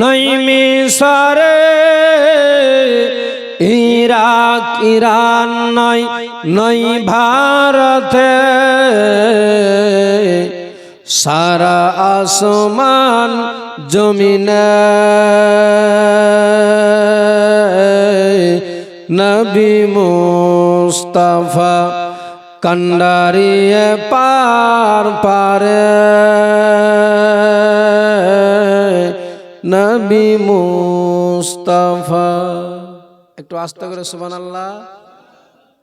নই মিশরে Iraq, Iran নই নই ভারতে। সারা আসমান জমিনে নবী মুস্তাফা কন্ডারিয়ে পার পারে। মুস্তাফা। একটু আস্তে করে সুবান আল্লাহ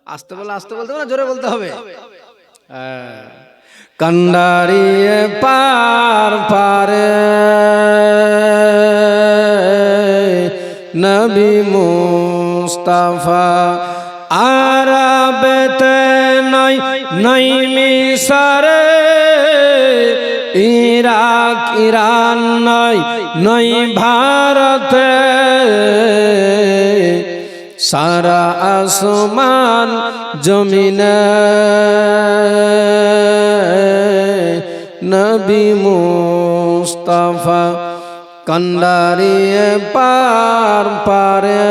আস্তে বলে, আস্তে বলতে না? জোরে বলতে হবে। হ্যাঁ। কন্ডারিয়ে পার পারে নবী মুস্তাফা। আরবেতে নাই নাই মিশরে। ইরাক, ইরান নাই নাই ভারতে সারা আসমান জমিনে নবী মুস্তাফা কন্ডারিয়ে পার পারে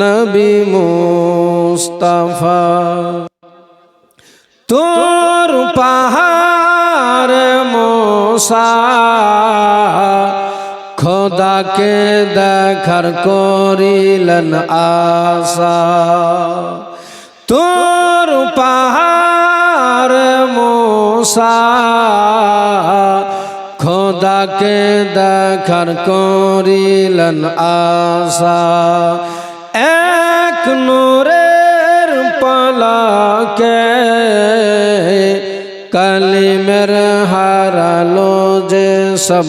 নবী মুস্তাফা তোর পাহাড় মশা খোদাকে দেখার করিলেন আশা। তোর পাহাড় মশা। খোদাকে দেখার করিলেন আশা। এক নূরের পালাকে কালিমের হারালো যে সব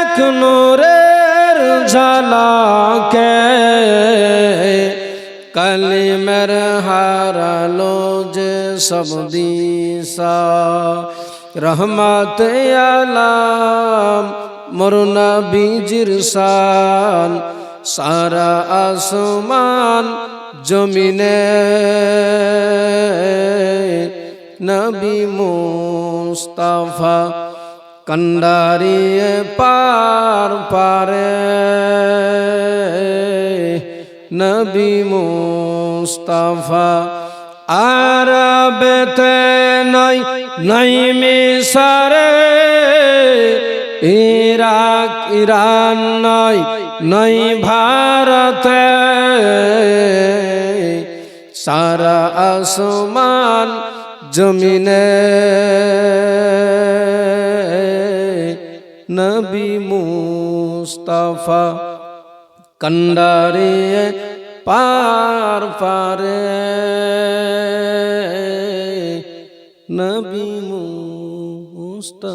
এক নূরের ঝালাকে কালিমের হারালো যে সব রহমত আলাম মরুনা বীজির শান। সারা আসমান জমিনে নবী মুস্তাফা কন্ডারিয়ে পার পারে। নবী মুস্তাফা আরবেতে নাই নাই মিশরে। ইরাক, ইরান নাই নাই ভারতে। সারা আসমান জমিনে নবী মুস্তাফা কন্ডারে পার পারে নবী মুস্তাফা।